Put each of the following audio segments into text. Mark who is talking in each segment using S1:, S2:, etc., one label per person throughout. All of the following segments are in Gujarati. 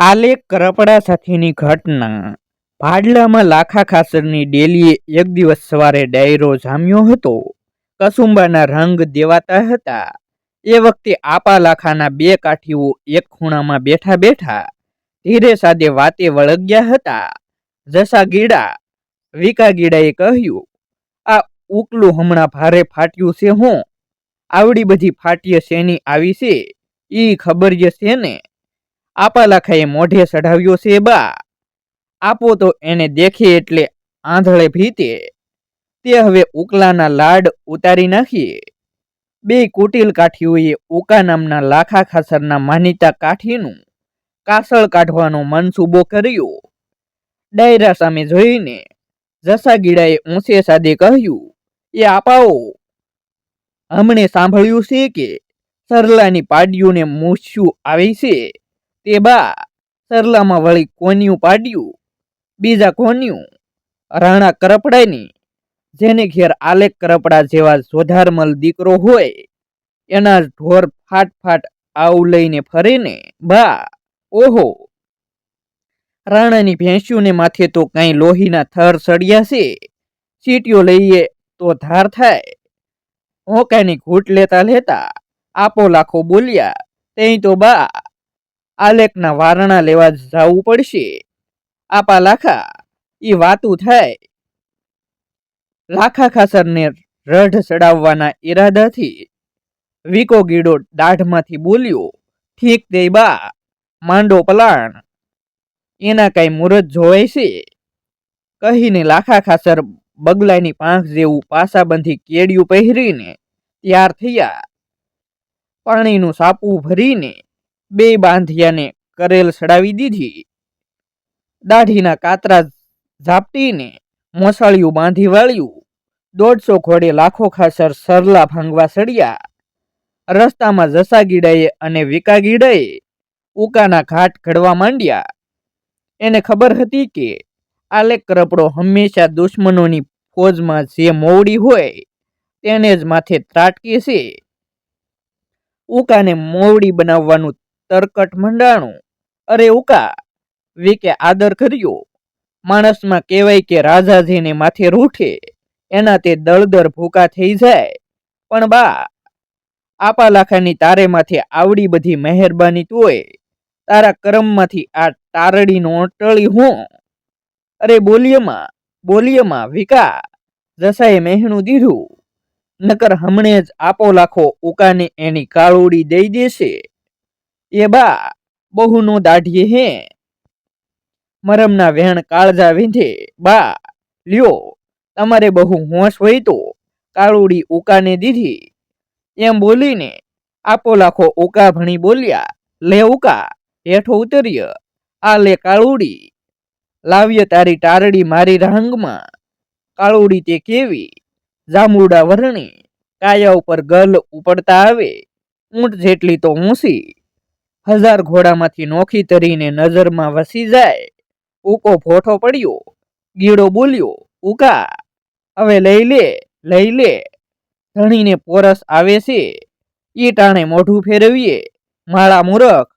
S1: આલેખ કરપડા સાથેની ઘટના. ભાડલામાં લાખા ખાસરની ડેલીએ એક દિવસ સવારે ડાયરો જામ્યો હતો. કસુંબાના રંગ દેવાતા હતા. એ વખતે આપા લાખાના બે કાઠીઓ એક ખૂણામાં બેઠા બેઠા ધીરે સાદે વાતે વળગ્યા હતા. જસા ગીડા, વિકા ગીડાએ કહ્યું, આ ઉકલું હમણાં ભારે ફાટ્યું છે હું. આવડી બધી ફાટીએ શેની આવી છે? ઈ ખબર જશે ને? આપા મોઢે ચઢાવ્યો છે બા. આપો તો એને દેખે એટલે આંધળે ભીતે. તે હવે ઉકલાના લાડ ઉતારી નાખીએ. બે કુટિલ કાઠીઓએ ઉકા નામના લાખા ખાસરના માનીતા કાઠીનું કાસળ કાઢવાનો મનસૂબો કર્યો. ડાયરા સામે જોઈને જસાગીડાએ ઊંચે સાદે કહ્યું, એ આપાઓ. હમણે સાંભળ્યું છે કે સરલાની પાડ્યુંને મૂછ્યું આવી છે. તે બા, સરલામાં વળી કોન્યું પાડ્યું, બીજા કોન્યું રાણા કરપડાની જેને ઘેર આલેખ કરપડા જેવા જોધારમલ દીકરો હોય, એના ઢોર ફાટ ફાટ આવું લઈને ફરે ને બા, ઓહો, રાણાની ભેંસ્યુને માથે તો કાંઈ લોહીના થર સળિયા છે, ચીટીઓ લઈએ તો ધાર થાય. હોકાની ઘૂંટ લેતા લેતા આપો લાખો બોલ્યા તે તો બા આલેખના વારણા લેવા જવું પડશે. આપા લાખા એ વાતું થાય. લાખા ખાસરને રઢ ચડાવવાના ઈરાદાથી વિકો ગીડો દાઢમાંથી બોલ્યો, ઠીક દે બા, માંડો પલાણ. એના કાંઈ મુહૂર્ત જોવાય છે. કહીને લાખા ખાસર બગલાની પાંખ જેવું પાસાબંધી કેડિયું પહેરીને તૈયાર થયા. પાણીનું સાપું ભરીને બે બાંધિયાને કરેલ સડાવી દીધી. દાઢીના કાતરા ઝાપટીને મોસાળિયું બાંધી વાળ્યું. દોઢસો ઘોડે લાખો ખાસર સરલા ભાંગવા સડ્યા. રસ્તામાં જસાગીડાએ અને વિકાગીડાએ ઉકાના ઘાટ ઘડવા માંડ્યા. એને ખબર હતી કે આલેક કરપડો હંમેશા દુશ્મનોની ફોજમાં જે મોવડી હોય તેને જ માથે ત્રાટકે છે. ઉકાને મોવડી બનાવવાનું તરકટ મંડાણું. અરે ઉકા, વિકે આદર કર્યો. માણસમાં કહેવાય કે રાજાજીને માથે રૂઠે. એના તે દળદર ભૂકા થઈ જાય. પણ બા આપાલાખાની તારે માથે આવડી બધી મહેરબાની તોય. તારા કરમમાંથી આ તારડીનો ટળી હું. અરે બોલિયમાં બોલિયમાં, વિકા, જસાએ મહેણું દીધું. નકર હમણે જ આપો લાખો ઉકાને એની કાળુડી દઈ દેશે. એ બા, બહુનો દાઢીએ હે. મરમના વહેણ કાળજા વીંધે. બા, લ્યો, તમારે બહુ હોશ હોય તો કાળુડી ઉકાને દીધી. એમ બોલીને આપો લાખો ઉકા ભણી બોલ્યા, લે ઉકા, હેઠો ઉતર્ય. આ લે કાળુડી. લાવ્ય તારી ટારડી મારી રાંગમાં કાળુડી તે કેવી? જાંબુડા વરણી. કાયા ઉપર ગલ ઉપડતા આવે. ઊંટ જેટલી તો ઊંસી. હજાર ઘોડામાંથી નોખી તરીને નજરમાં વસી જાય. ઉકો ફોઠો પડ્યો, ગીડો બોલ્યો, ઉકા, હવે લઈ લે લઈ લે. ધણીને પોરસ આવે છે. એ ટાણે મોઢું ફેરવીએ. માળા મૂરખ.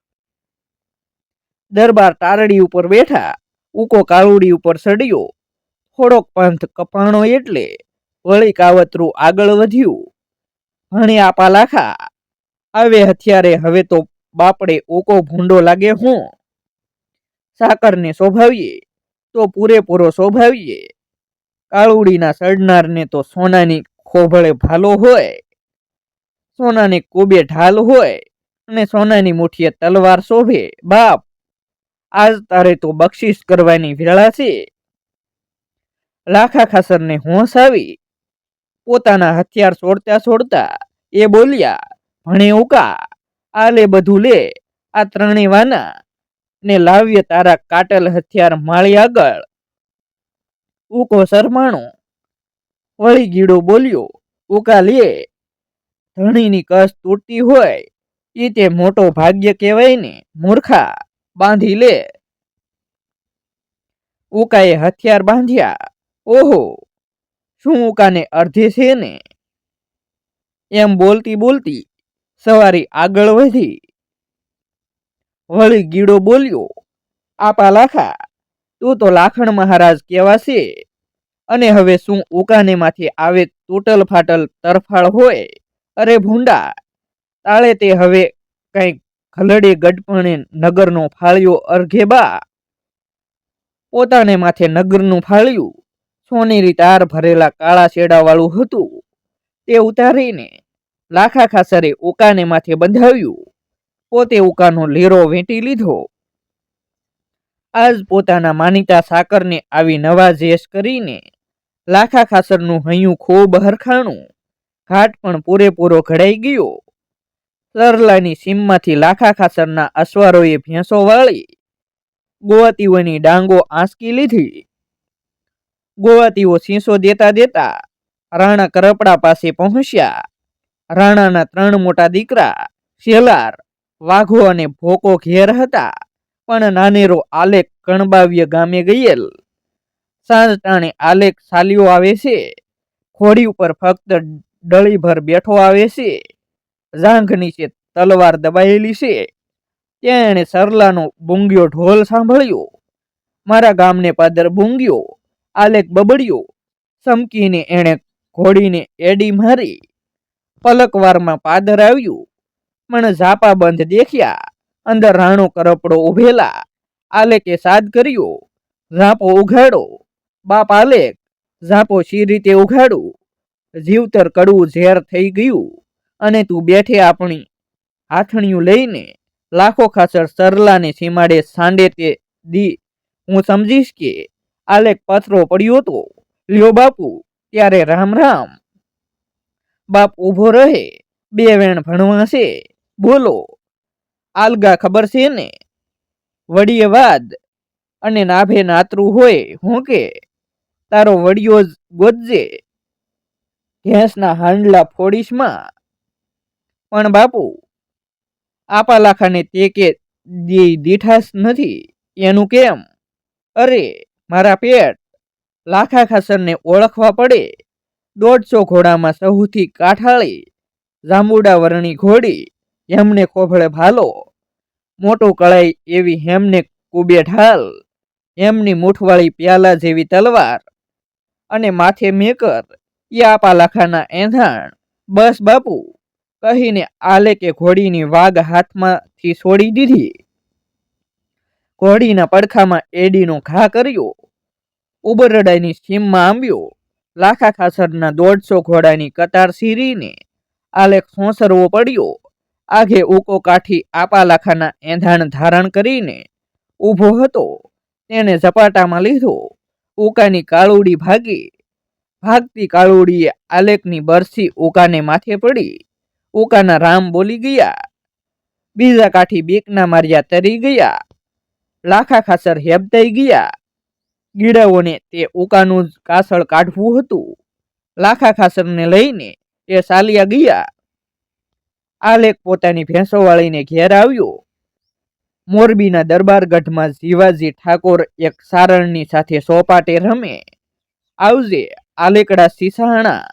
S1: દરબાર તારડી ઉપર બેઠા, ઉકો કાળુડી ઉપર ચડ્યો. થોડોક પંથ કપાણો એટલે, વળી કાવતરું આગળ વધ્યું. ભણ્યા પાલાખા, આવે હથિયારે, હવે તો બાપડે ઓકો ભૂંડો લાગે હું? સાકરને શોભાવીએ તો પૂરેપૂરો શોભાવીએ. કાળુડીના સડનારને તો સોનાની ખોભળે ભાલો હોય, સોનાની કોબે ઢાલ હોય અને સોનાની મુઠીએ તલવાર શોભે. બાપ, આજ તારે તો બક્ષિસ કરવાની વેળા છે. લાખા ખાસરને હોંશ આવી, પોતાના હથિયાર છોડતા છોડતા એ બોલ્યા, ભણે ઉકા. આ લે બધું લે. આ ત્રણેય વાના ને લાવ્ય તારા કાટલ હથિયાર માળી આગળ. ઉકો શરમાણો. વળી ગીડો બોલ્યો ઉકા લે. ધણીની કસ તૂટતી હોય એ તે મોટો ભાગ્ય કહેવાય ને, મૂર્ખા, બાંધી લે. ઉકાએ હથિયાર બાંધ્યા, ઓહો, શું ઉકાને અર્ધે છે ને? એમ બોલતી બોલતી સવારી આગળ વધી વળી ગીડો બોલ્યો, આપા લાખા, તું તો લાખણ મહારાજ કહેવાશે અને હવે શું ઉકાનેમાંથી આવે તૂટલ ફાટલ તરફાળ હોય? અરે ભૂંડા, તાળે તે હવે કંઈક ખલડે ગઢપણે નગરનો ફાળ્યો અર્ઘે બા. પોતાને માથે નગરનું ફાળ્યું. સોનેરી તાર ભરેલા કાળા શેડાવાળું હતું. તે ઉતારીને લાખા ખાસરે ઉકાને માથે બંધાવ્યું. પોતે ઉકાનો લીરો વેંટી લીધો. આજ પોતાના માનીતા સાકરને આવી નવાજેશ કરીને લાખા ખાસરનું હૈયું ખૂબ હરખાણું. ઘાટ પણ પૂરેપૂરો ઘડાઈ ગયો. સરલાની સીમમાંથી લાખા ખાસરના અશ્વારોએ ભેંસો વાળી. ગોવાતીઓની ડાંગો આંસકી લીધી. ગોવાતીઓ શીશો દેતા દેતા રાણા કરપડા પાસે પહોંચ્યા. રાણાના ત્રણ મોટા દીકરા, શેલાર, વાઘો અને ભોકો ઘેર હતા. પણ નાનેરો આલેખ કણબાવ્ય ગામે ગયેલ. સાંજ ટાણે આલેખ સાલીઓ આવે છે. ઘોડી ઉપર ફક્ત ડળીભર બેઠો આવે છે. જાંઘ નીચે તલવાર દબાયેલી છે. ત્યાં એણે સરલાનો બૂંગ્યો ઢોલ સાંભળ્યો. મારા ગામને પાદર બૂંગ્યો આલેખ બબડ્યો. સમકીને એણે ઘોડીને એડી મારી. પલકવારમાં પાદર આવ્યું. પણ ઝાપા બંધ દેખ્યા. અંદર રાણો કરપડો ઉભેલા. આલેકે સાદ કર્યો. ઝાપો ઉઘાડો. બાપ આલેખ. ઝાપો શી રીતે ઉઘાડું? જીવતર કડવું ઝેર થઈ ગયું. અને તું બેઠે આપણી હાથણિયું લઈને લાખો ખાસર સરલાને સીમાડે સાંડે તે દી. હું સમજીશ કે આલેક પથરો પડ્યો તો, લ્યો બાપુ, ત્યારે રામ રામ. બાપ ઊભો રહે, બે વેણ ભણવા છે, બોલો. આલગા ખબર છે ને? વડીએ વાદ અને નાભે નાતરું હોય, હું કે? તારો વડિયો જ ગોતજે. ભેંસના હાંડલા ફોડીશમાં. પણ બાપુ આપા લાખાને તે કે દી દીઠાસ નથી, એનું કેમ? અરે, મારા પેટ લાખા ખાસરને ઓળખવા પડે. દોઢસો ઘોડામાં સહુથી કાઠાળી, જાંબુડા વરણી ઘોડી, હેમને કોભળે ભાલો. મોટું કળાઈ એવી હેમને કુબે ઢાલ, હેમની મૂઠવાળી પ્યાલા જેવી તલવાર અને માથે મેકર યા લાખાના એંધાણ. બસ બાપુ, કહીને આલે કે ઘોડીની વાગ હાથમાંથી છોડી દીધી. ઘોડીના પડખામાં એડીનો ઘા કર્યો. ઉબરડાઈની સીમમાં આંબ્યો. લાખા ખાસરના દોઢસો ઘોડાની કતાર સીરીને આલેખ સોંસરવો પડ્યો. આઘે ઉકો કાઠી આપા લાખાના એંધાણ ધારણ કરીને ઊભો હતો. તેને ઝપાટામાં લીધો. ઉકાની કાળુડી ભાગી. ભાગતી કાળુડીએ આલેકની બરસી ઉકાને માથે પડી. ઉકાના રામ બોલી ગયા. બીજા કાઠી બીકના માર્યા તરી ગયા. લાખા ખાસર હેબતાઈ ગયા. ગીડાઓને તે ઉકાનું કાસળ કાઢવું હતું. લાખા ખાસરને લઈને એ સાલિયા ગયા. આલેખ પોતાની ભેંસો વાળીને ઘેર આવ્યો. મોરબીના દરબારગઢમાં જીવાજી ઠાકોર એક સારણની સાથે સોપાટે રમે. આવજે, આલેકડા સીસાણા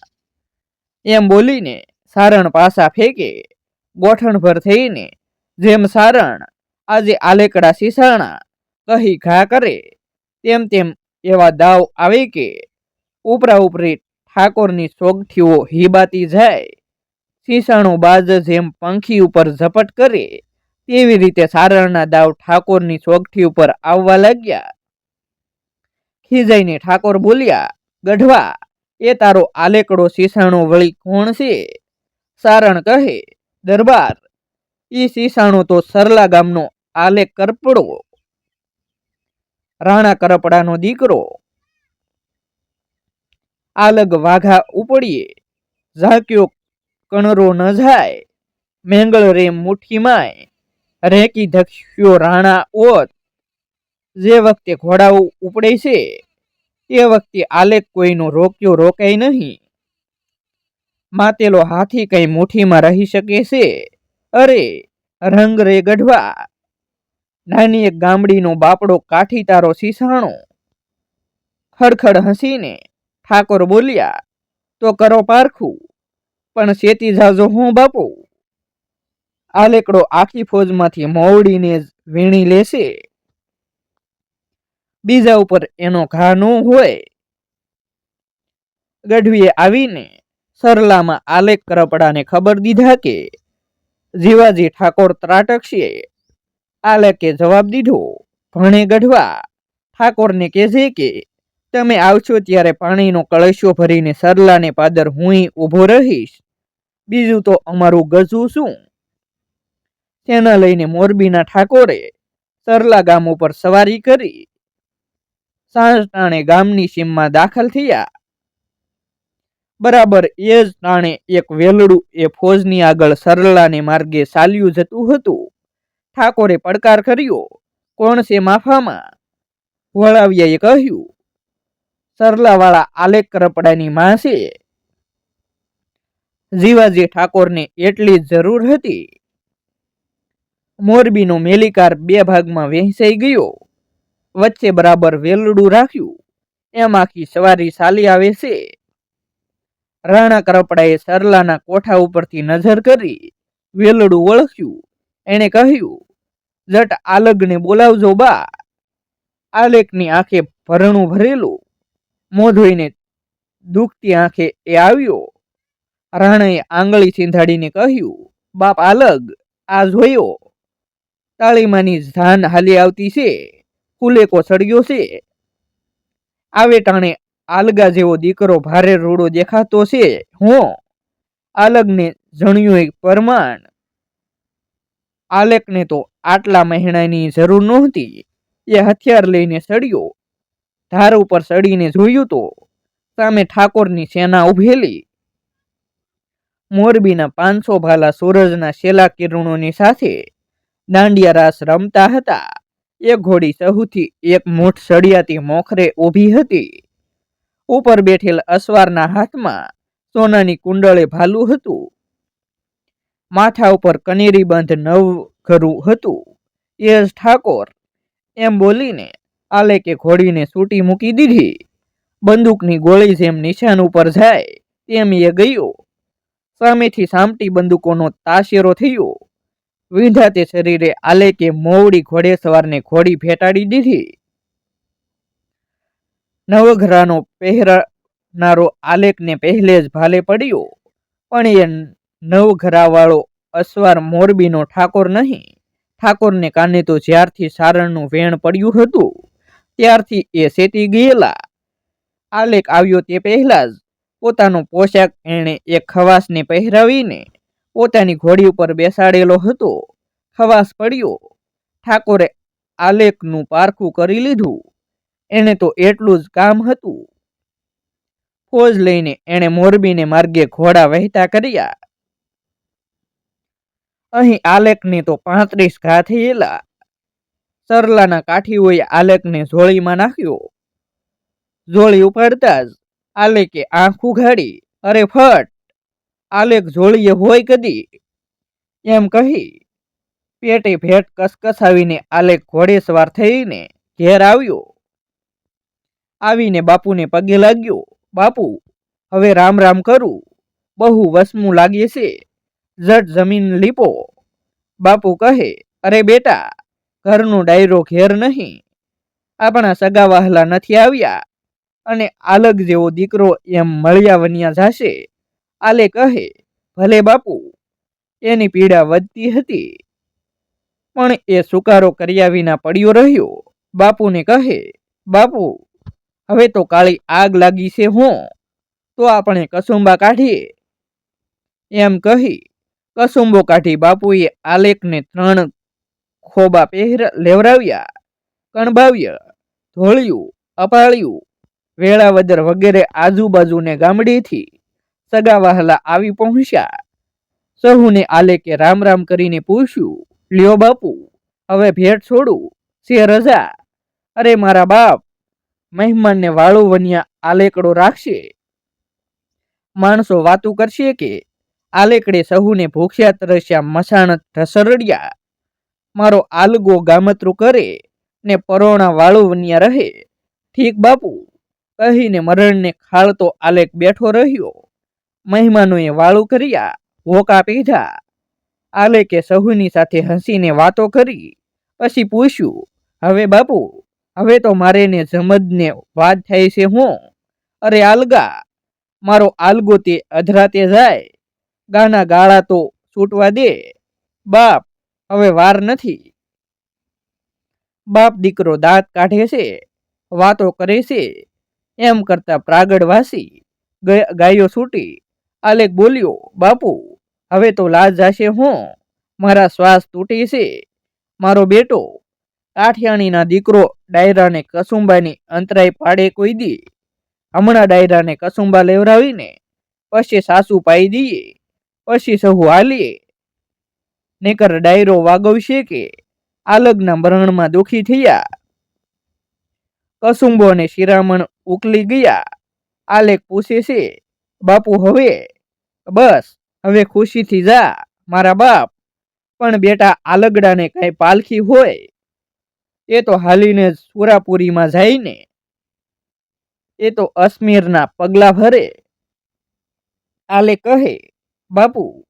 S1: એમ બોલીને સારણ પાસા ફેંકે. ગોઠણભર થઈને, જેમ સારણ, આજે આલેકડા સીસાણા કહી ઘા કરે. તેમ તેમ એવા દાવ આવે કે ઉપરા ઉપરી ઠાકોરની સોગઠીઓ હિબાતી જાય સીસાણો બાજ જેમ પંખી ઉપર ઝપટ કરે, તેવી રીતે સારણના દાવ ઠાકોરની સોગઠી ઉપર આવવા લાગ્યા. ખીજાઈને ઠાકોર બોલ્યા, ગઢવા, એ તારો આલેકડો સીસાણો વળી કોણ છે? સારણ કહે, દરબાર, ઈ સીસાણો તો સરલા ગામનો આલેક કરપડો. રાણા કરપડાનો દીકરો. આલગ વાઘા ઉપડીએ. ઝાક્યો કણરો ન જાય. મેંગળ રે મુઠ્ઠીમાંય રેકી ધક્ષ્યો રાણા ઓત. જે વખતે ઘોડાઓ ઉપડે છે, એ વખતે આલેખ કોઈનો રોક્યો રોકાય નહીં. માતેલો હાથી કઈ મુઠ્ઠીમાં રહી શકે છે? અરે, રંગ રે ગઢવા. નાની એક ગામડીનો બાપડો કાઠી તારો સીસાણો ખડખડ હસીને ઠાકોર બોલ્યા, તો કરો પારખું, પણ શેતી જાજો હું બાપુ. આલેકડો આખી ફોજમાંથી મોવડીને જ વીણી લેશે. બીજા ઉપર એનો ઘા ન હોય. ગઢવીએ આવીને સરલામાં આલેખ કરપડાને ખબર દીધા કે, જીવાજી ઠાકોર ત્રાટકશે. આલેકે જવાબ દીધો, ભણે ગઢવા, ઠાકોરને કહેજે કે, તમે આવશો ત્યારે પાણીનો કળશો ભરીને સરલાને પાદર હુંય ઊભો રહીશ. બીજું તો અમારું ગજું શું? તેના લઈને મોરબીના ઠાકોરે સરલા ગામ ઉપર સવારી કરી. સાંજ ટાણે ગામની સીમમાં દાખલ થયા. બરાબર એ જ ટાણે એક વેલડું એ ફોજની આગળ સરલાને માર્ગે ચાલ્યું જતું હતું. ઠાકોરે પડકાર કર્યો. કોણ છે માફામાં? વળાવ્યાએ કહ્યું. સરલાવાળા આલેખ કરપડાની માં જીવાજી ઠાકોરને એટલી જરૂર હતી. મોરબીનો મેલિકાર બે ભાગમાં વહેંચાઈ ગયો. વચ્ચે બરાબર વેલડું રાખ્યું. એમ આખી સવારી ચાલી આવે છે. રાણા કરપડાએ સરલાના કોઠા ઉપરથી નજર કરી વેલડું ઓળખ્યું. એણે કહ્યું, જટ આલગને બોલાવજો બા. આલેકની આંખે ભરણું ભરેલું મોં દુખતી આંખે એ આવ્યો. રાણાએ આંગળી ચીંધાડીને કહ્યું, બાપ આલગ, આ જોયો. તાળીમાની ધાન હાલી આવતી છે, કુલેકો સળગ્યો છે. આવે ટાણે આલગા જેવો દીકરો ભારે રૂડો દેખાતો છે. હું આલગને જણ્યું એક પરમાણ. આલેકને તો આટલા મહિનાની જરૂર નહોતી. એ હથિયાર લઈને ચડ્યો ધાર ઉપર સડીને જોયું તો સામે ઠાકોરની સેના ઉભેલી. મોરબીના પાંચસો ભાલા સૂરજના શેલા કિરણોની સાથે દાંડિયા રાસ રમતા હતા. એક ઘોડી સહુથી એક મૂઠ સળિયાતી મોખરે ઊભી હતી. ઉપર બેઠેલ અસવારના હાથમાં સોનાની કુંડળે ભાલું હતું. માથા ઉપર કનેરી બંધ નવ ઘરું હતું. જ ઠાકોર એમ બોલીને આલેકે ઘોડીને સૂટી મૂકી દીધી. બંદૂકની ગોળી જેમ નિશાન ઉપર જાય તેમ એ ગયો. સામેથી સામટી બંદૂકોનો તાશેરો થયો. વિંધાતે શરીરે આલેકે મોવડી ઘોડે સવારને ઘોડી ભેટાડી દીધી. નવઘરાનો પહેરનારો આલેકને પહેલે જ ભાલે પડ્યો, પણ એ નવઘરાવાળો અસવાર મોરબીનો ઠાકોર નહીં. ઠાકોરને કાને તો જ્યારથી સારણનું વેણ પડ્યું હતું, ત્યારથી એ સેતી ગયેલા. આલેક આવ્યો તે પહેલા જ પોતાનો પોશાક એણે એક ખવાસને પહેરાવીને પોતાની ઘોડી ઉપર બેસાડેલો હતો. ખવાસ પડ્યો. ઠાકોરે આલેખનું પારખું કરી લીધું. એણે તો એટલું જ કામ હતું. ફોજ લઈને એણે મોરબીને માર્ગે ઘોડા વહેતા કર્યા. અહીં આલેખને તો પાંત્રીસ ઘા થયેલા સરલાના કાઠીઓએ આલેખને ઝોળીમાં નાખ્યો. ઝોળી ઉપાડતા જ આલેકે આંખ ઉઘાડી. અરે ફટ! આલેખ ઝોળીએ હોય કદી? એમ કહી પેટે ભેટ કસકસાવીને આલેખ ઘોડેસવાર થઈને ઘેર આવ્યો. આવીને બાપુને પગે લાગ્યો. બાપુ, હવે રામ રામ કરું. બહુ વસમું લાગે છે. જટ જમીન લીપો. બાપુ કહે, અરે બેટા, ઘરનું ડાયરો ઘેર નહીં. આપણા સગા વહાલા નથી આવ્યા. અને આલગ જેવો દીકરો એમ મળ્યા વન્યા જાશે. આલે કહે, ભલે બાપુ, એની પીડા વધતી હતી. પણ એ સુકારો કર્યા વિના પડ્યો રહ્યો. બાપુને કહે, બાપુ, હવે તો કાળી આગ લાગી છે હું. તો આપણે કસુંબા કાઢીએ. એમ કહી કસુંબો કાઢી બાપુએ આલેખને ત્રણ ખોબા પહેર લેવરાવ્યા કણભાવ્યા, ધોળ્યું, અપાળ્યું, વેળાવદર વગેરે આજુબાજુને ગામડેથી સગા વહાલા આવી પહોંચ્યા. સહુને આલેકે રામ રામ કરીને પૂછ્યું, લ્યો બાપુ, હવે ભેટ છોડું સે રજા. અરે મારા બાપ, મહેમાનને વાળું વન્યા આલેકડો રાખશે. માણસો વાતું કરશે કે આલેકડે સહુને ભૂખ્યા તરસ્યા મસાણ ઢસરડ્યા મારો આલગો ગામતરું કરે ને પરોણા વાળું વન્યા રહે. ઠીક બાપુ, કહીને મરણને ખાળતો આલેક બેઠો રહ્યો. મહેમાનોએ વાળું કર્યા, હોકા પીધા. આલેકે સહુની સાથે હસીને વાતો કરી. પછી પૂછ્યું, હવે બાપુ, હવે તો મારે ને જમદને વાત થાય છે હું. અરે આલગા, મારો આલગો તે અધરાતે જાય. ગાના ગાળા તો છૂટવા દે. બાપ, હવે વાર નથી. બાપ દીકરો દાંત કાઢે છે, વાતો કરે છે, એમ કરતા પ્રાગડવાસી ગય- છૂટી, આલેખ બોલ્યો, બાપુ, હવે તો લાજ જાશે હું, મારા શ્વાસ તૂટી છે. મારો બેટો, કાઠિયાણીના દીકરો ડાયરાને કસુંબાની અંતરાય પાડે કોઈ દી. હમણાં ડાયરાને કસુંબા લેવરાવીને પછી સાસુ પાઈ દઈએ. પછી સહુ હાલીએ નહીકર ડાયરો વાગવશે કે આલગના મરણમાં દુખી થયા. કસુંબો અને શિરામણ ઉકલી ગયા. આલેખ પૂછે છે, બાપુ, હવે? બસ, હવે ખુશીથી જા, મારા બાપ. પણ બેટા આલગડાને કઈ પાલખી હોય? એ તો હાલીને જ સુરાપુરીમાં જાય ને એ તો અસમીરના પગલા ભરે. આલે કહે બાપુ,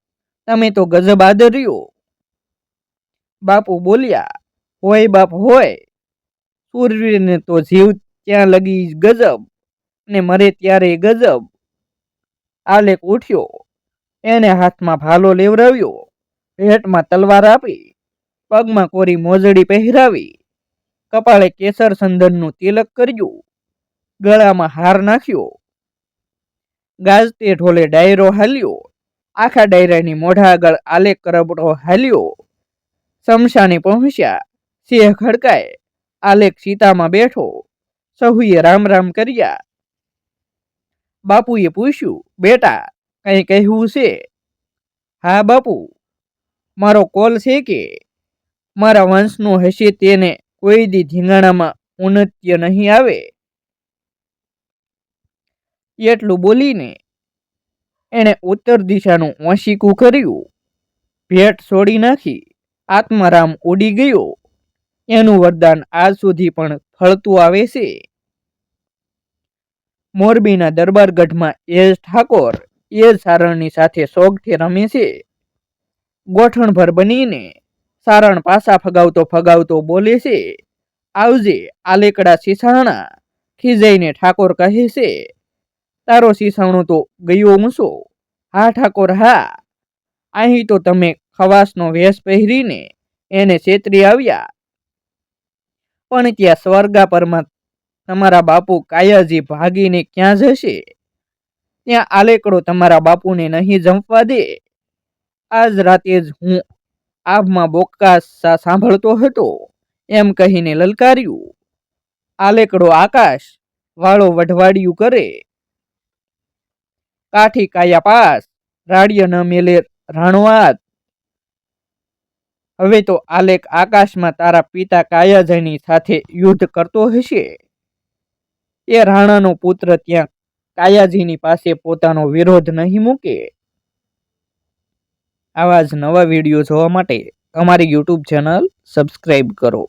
S1: તમે તો ગજબ આદર્યો બાપુ બોલ્યા, હોય બાપ, હોય. સૂર્યને તો જીવ ત્યાં લગી ગજબ ને મરે ત્યારે ગજબ. આલેખ ઉઠ્યો, એને હાથમાં ભાલો લેવરાવ્યો ભેટમાં તલવાર આપી, પગમાં કોરી મોજડી પહેરાવી, કપાળે કેસર સંદનનું તિલક કર્યું, ગળામાં હાર નાખ્યો. ગાજતે ઢોલે ડાયરો હાલ્યો આખા ડાયરાની મોઢા આગળ આલેખ કરબડો હાલ્યો. શમશાને પહોંચ્યા. સિંહ ખડકાય. આલેખ સીતામાં બેઠો. સહુએ રામ રામ કર્યા. બાપુએ પૂછ્યું, બેટા, કંઈ કહેવું છે? હા, બાપુ. મારો કોલ છે કે? મારા વંશનું હશે તેને કોઈ દી ધીંગાણામાં ઉન્નત્ય નહીં આવે. એટલું બોલીને એણે ઉત્તર દિશાનું વંશીકું કર્યું. ભેટ છોડી નાખી. આત્મારામ ઉડી ગયો. એનું વરદાન આજ સુધી પણ ફળતું આવે છે. મોરબીના દરબારગઢમાં એજ ઠાકોર એજ સારણની સાથે સોગઠે રમે છે. ગોઠણભર બનીને સારણ પાસા ફગાવતો ફગાવતો બોલે છે. આવજે આલેકડા સિસાણા ખીજાઈને ઠાકોર કહે છે. તારો સિસાણો તો ગયો ઊંસો હા, ઠાકોર, હા. અહીં તો તમે ખવાસનો વેશ પહેરીને એને છેતરી આવ્યા. પણ ત્યાં સ્વર્ગાપરમાં તમારા બાપુ કાયાજી ભાગીને ક્યાં જશે? ત્યાં આલેકડો તમારા બાપુને નહીં જંપવા દે. આજ રાતે જ હું આભમાં બોકાસા સાંભળતો હતો, એમ કહીને લલકાર્યું. આલેકડો આકાશ વાળો વઢવાડિયું કરે. કાઠી કાયા પાસ, રાડિય ન મેલે રાણવાત હવે તો આલેખ આકાશમાં તારા પિતા કાયાજયની સાથે યુદ્ધ કરતો હશે. એ રાણાનો પુત્ર ત્યાં કાયાજીની પાસે પોતાનો વિરોધ નહીં મૂકે. આવા જ નવા વીડિયો જોવા માટે અમારી યુટ્યુબ ચેનલ સબસ્ક્રાઈબ કરો.